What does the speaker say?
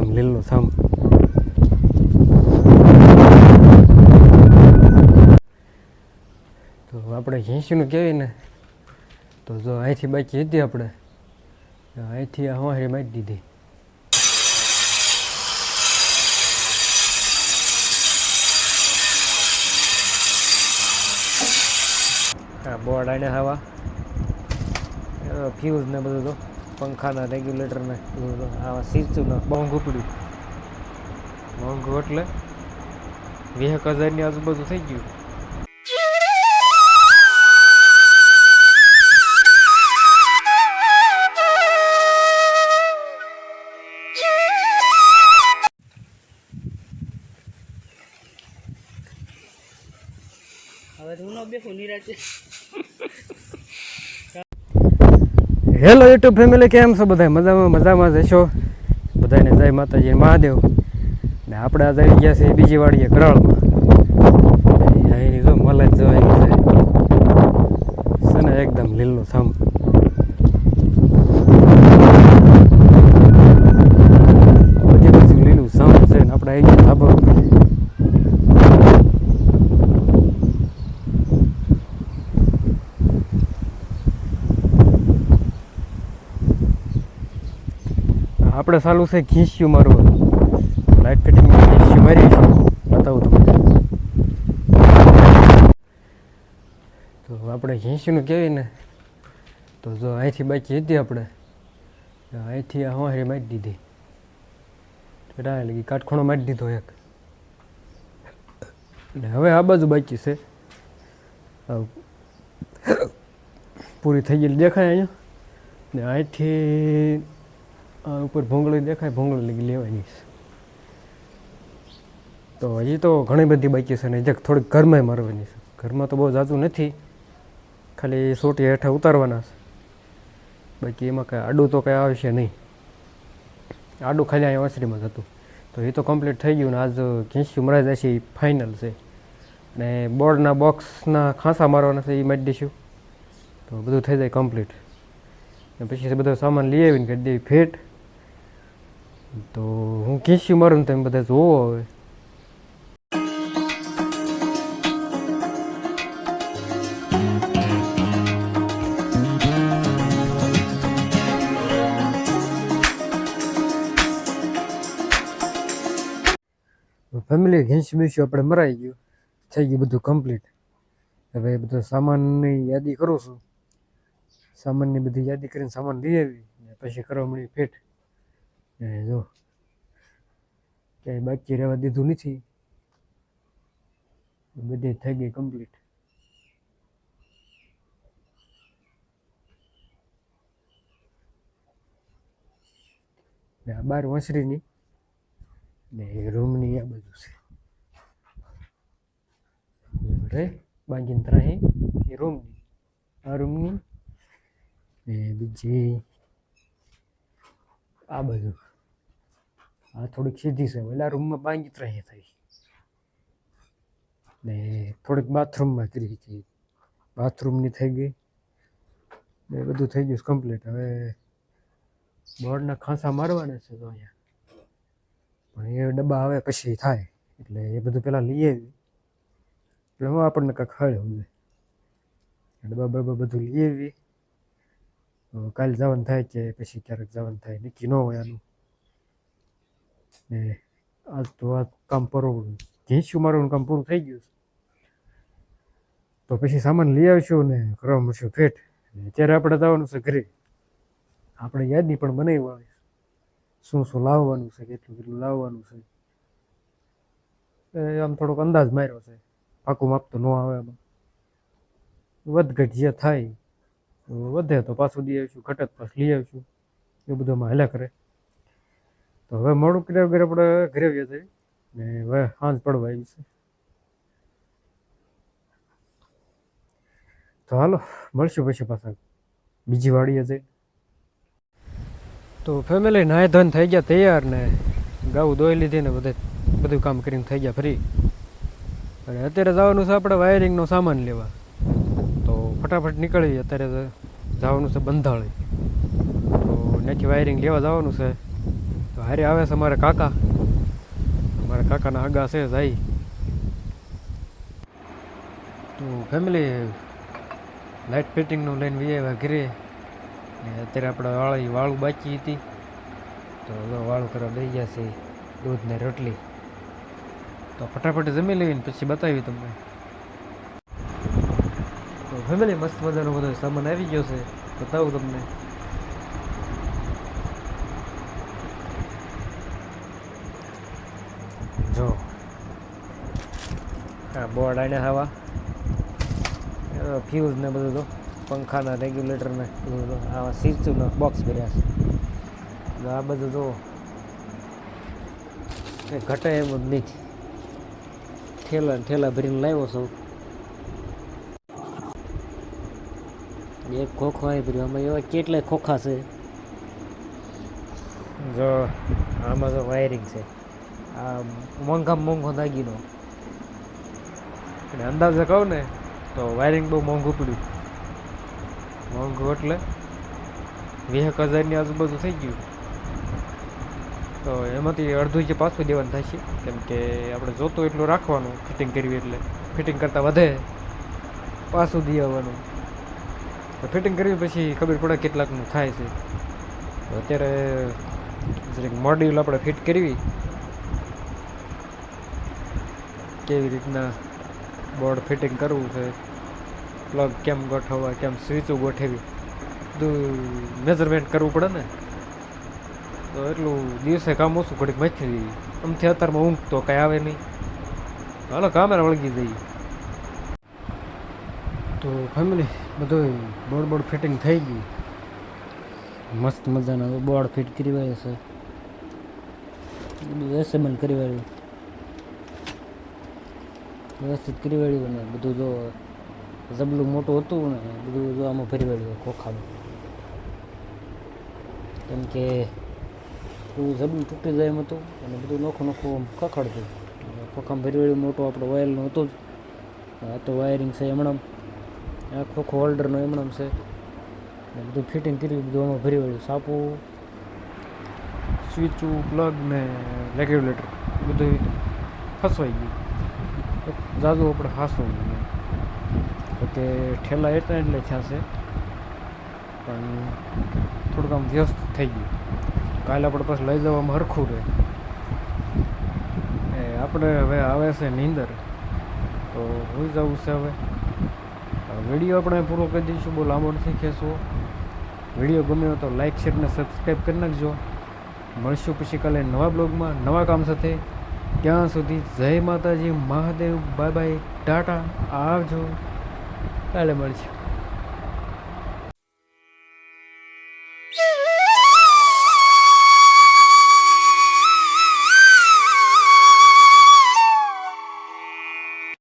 એકદમ લીલું થમ તો આપણે ઘીંચીનું કહેવાય ને, તો જો અહીંથી બાકી હતી આપણે અહીંથી હોંહરી મારી દીધી. આ બોર્ડ આને હવા ફ્યુઝ ને બધું તો. પંખાના રેગ્યુલેટર ને બધું તો આવા સીચું મોંઘું પડ્યું મોંઘું એટલે વીસ એક હજારની આજુબાજુ થઈ ગયું. હવે હું ન બેસું નિરાતે. હેલો યુટ્યુબ ફેમિલી કેમ છો? બધા મજામાં મજામાં જશો બધાને જય માતાજી મહાદેવ. ને આપણે આજે આવી ગયા છીએ બીજી વાડીએ કરાળમાં અહીંની જો મલાજ જો છે. છે ને એકદમ લીલું થમ બધી બાજુ લીલું થમ છે ને આપણે આવી ગયા ધાબા ઉપર આપણે ચાલુ છે ઘીસ્યું મારવું. લાઇટ ફિટિંગ ઘીસ્યું મારી બતાવું તમને. તો આપણે ઘીસ્યુંનું કહેવાય ને, તો જો અહીંથી બાકી હતી આપણે. અહીંથી આ હોંહરી મારી દીધી. લગી કાટખૂણો મારી દીધો એક. ને હવે આ બાજુ બાકી છે. પૂરી થઈ ગયેલી દેખાય અહીંયા. ને અહીંથી ઉપર ભૂંગળી દેખાય, ભૂંગળી લેવાની તો હજી તો ઘણી બધી બાકી છે ને જે થોડીક ઘરમાં મારવાની છે. ઘરમાં તો બહુ જાતું નથી. ખાલી સોટી હેઠા ઉતારવાના છે. બાકી એમાં કાંઈ આડું તો કાંઈ આવશે નહીં. આડું ખાલી અહીંયા ઓસરીમાં જ હતું. તો એ તો કમ્પ્લીટ થઈ ગયું ને આજ ઘીંચ્યું મરાઈ જશે એ ફાઇનલ છે. અને બોર્ડના બોક્સના ખાંસા મારવાના છે એ મારી દઈશું તો બધું થઈ જાય કમ્પ્લીટ પછી બધો સામાન લઈ આવીને કરી દેવી ફેટ. તો હું ઘીસ્યું મારું તમે બધા જોવો હવે. ફેમિલી ઘીંચ બીસ્યું, આપણે મરાઈ ગયું. થઈ ગયું બધું કમ્પ્લીટ હવે બધો સામાનની યાદી કરું છું. સામાનની બધી યાદી કરીને સામાન લઈ આવી પછી કરવા મળી ફેટ. ને જો, ક્યાંય બાકી રહેવા દીધું નથી. બધી થઈ ગઈ કમ્પ્લીટ આ બાર વસરીની ને રૂમની આ બધું છે. રે, બાંધીને ત્રાહી એ રૂમની. આ રૂમની, ને બીજી, આ બધું આ થોડીક સીધી છે એટલે રૂમમાં બાંગી ત્રહી થઈ ને થોડીક બાથરૂમમાં કરી છે. બાથરૂમની થઈ ગઈ. ને બધું થઈ ગયું કમ્પ્લીટ હવે બોર્ડના ખાંસા મારવાના છે તો અહીંયા. પણ એ ડબ્બા આવે પછી થાય. એટલે એ બધું પહેલાં લઈ આવી. એટલે હું આપણને કાંઈક ખળ્યું છે ડબ્બા બબ્બા બધું લઈ આવી. કાલે જવાનું થાય કે પછી ક્યારેક જવાનું થાય. નક્કી ન હોય આનું. ને આજ તો આ કામ પૂરું ઘીંચ્યું મારું કામ પૂરું થઈ ગયું છે. તો પછી સામાન લઈ આવશું ને કરવા મળશું ફેટ અત્યારે આપણે જવાનું છે ઘરે. આપણે યાદની પણ બનાવી હોય શું શું લાવવાનું છે, કેટલું કેટલું લાવવાનું છે. આમ થોડોક અંદાજ માર્યો છે. પાકું માપ તો ન આવે આમાં. વધઘટ જે થાય વધે તો પાછું દઈ આવીશું ઘટત પાછું લઈ આવીશું. એ બધું આમાં હાલ્યા કરે. તો હવે મોડું કર્યા વગર આપણે ઘરે વ્યા જઈએ ને હવે સાંજ પડવા આવી છે. તો હાલો, મળશું પછી પાછા. બીજી વાડીએ જઈ તો ફેમિલી નાય ધન થઈ ગયા તૈયાર ને ગાઉ દોઈ લીધી ને બધે બધું કામ કરીને થઈ ગયા ફરી. અને અત્યારે જવાનું છે આપણે વાયરિંગનો સામાન લેવા. તો ફટાફટ નીકળી અત્યારે જવાનું છે બંધાળી. તો નેથી વાયરિંગ લેવા જવાનું છે. હારે આવે છે અમારા કાકા. અમારા કાકાના આગા છે જાય. તો ફેમિલી લાઇટ ફિટિંગનું લઈને વિજય ઘરે. ને અત્યારે આપણે વાળી વાળું બાકી હતી. તો હવે વાળું કરવા દઈ ગયા છે દૂધ ને રોટલી. તો ફટાફટ જમી લેવીને પછી બતાવી તમને. તો ફેમિલી મસ્ત મજાનો બધો સામાન આવી ગયો છે. બતાવું તમને. જો. આ બોર્ડ આને હવા. ફ્યુઝ ને બધું તો. પંખાના રેગ્યુલેટરને બધું આવા સ્વિચના બોક્સ ભર્યા છે. આ બધું તો એ ઘટે એમ જ નહીં ઠેલા ઠેલા ભરીને લાવ્યો છું. એક ખોખો આવી ભર્યો. આમાં એવા કેટલાય ખોખા છે. જો, આમાં તો વાયરિંગ છે. મોંઘામાં મોંઘો દાગીનો. અને અંદાજે કહું ને, તો વાયરિંગ બહુ મોંઘું પડ્યું. મોંઘું એટલે વીસ હજારની આજુબાજુ થઈ ગયું. તો એમાંથી અડધું જે પાછું દેવાનું થશે, કેમ કે આપણે જોતું એટલું રાખવાનું ફિટિંગ કરવી એટલે. ફિટિંગ કરતાં વધે પાછું દઈ આવવાનું તો ફિટિંગ કરવી પછી ખબર પડે કેટલાકનું થાય છે. અત્યારે જરીક મોડ્યુલ આપણે ફિટ કરવી કેવી રીતના બોર્ડ ફિટિંગ કરવું છે પ્લગ કેમ ગોઠવવા, કેમ સ્વિચો ગોઠવી, બધું મેઝરમેન્ટ કરવું પડે ને. તો એટલું દિવસે કામ ઓછું ઘડીક મથી આમથી અત્યારમાં ઊંઘ તો કાંઈ આવે નહીં. હાલો કામેરા વળગી જઈએ. તો ફેમિલી બધું બોર્ડ બોર્ડ ફિટિંગ થઈ ગયું. મસ્ત મજાના બોર્ડ ફિટ કરી વાળ્યો છે એસેમ્બલ કરી વાળ્યું વ્યવસ્થિત કરી વાળ્યું ને બધું જો જબલું મોટું હતું ને બધું જો આમાં ભરી વળ્યું ખોખામાં. કેમ કે બધું જબલું તૂટી જાય એમ હતું અને બધું નોખું નોખું ખખડતું. ખોખામાં ભરી વળ્યું મોટું આપણે વાયરનું હતું જ. આ તો વાયરિંગ છે હમણાં આ ખોખો હોલ્ડરનો હમણાં છે. ને બધું ફિટિંગ કર્યું, બધું આમાં ભરી વળ્યું. સાપું, સ્વિચું પ્લગ ને રેગ્યુલેટર બધું ફસવાઈ ગયું. જાજુ આપણે હાસવું તો કે ઠેલા એટલે એટલે થયા પણ થોડુંક આમ વ્યસ્ત થઈ ગયું. કાલે આપણે પાછું લઈ જવામાં હરખું રહે. એ આપણે હવે આવે છે નીંદર. તો હોઈ જવું છે હવે. વીડિયો આપણે પૂરો કરી દઈશું. બહુ લાંબો નથી ખેંચવો. વીડિયો ગમ્યો તો લાઇક શેર ને સબસ્ક્રાઈબ કરી નાખજો. મળશું પછી કાલે નવા બ્લોગમાં. નવા કામ સાથે. ત્યાં સુધી જય માતાજી મહાદેવ બાય બાય ટાટા આવજો. કાલે મળશું.